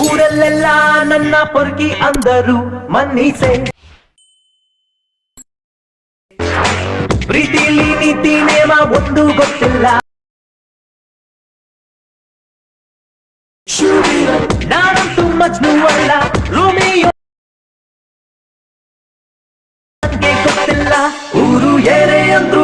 ಊರಲ್ಲೆಲ್ಲ ನನ್ನ ಪೊರ್ಕಿ ಅಂದರು ಮನ್ನಿಸೆ ಪ್ರೀತಿಲಿ ನೀತಿ ನೇಮ ಒಂದು ಗೊತ್ತಿಲ್ಲ ನಾನಂತೂ ಮಜ್ನು ಅಲ್ಲ ರೋಮಿಯೋ ನನ್ಗೆ ಗೊತ್ತಿಲ್ಲ ಊರು ಏನೇ ಅಂದ್ರು ಎಂತ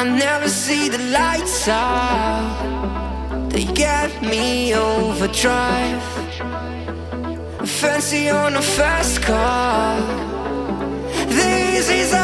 I never see the lights out. They get me overdrive. Fancy on a fast car. This is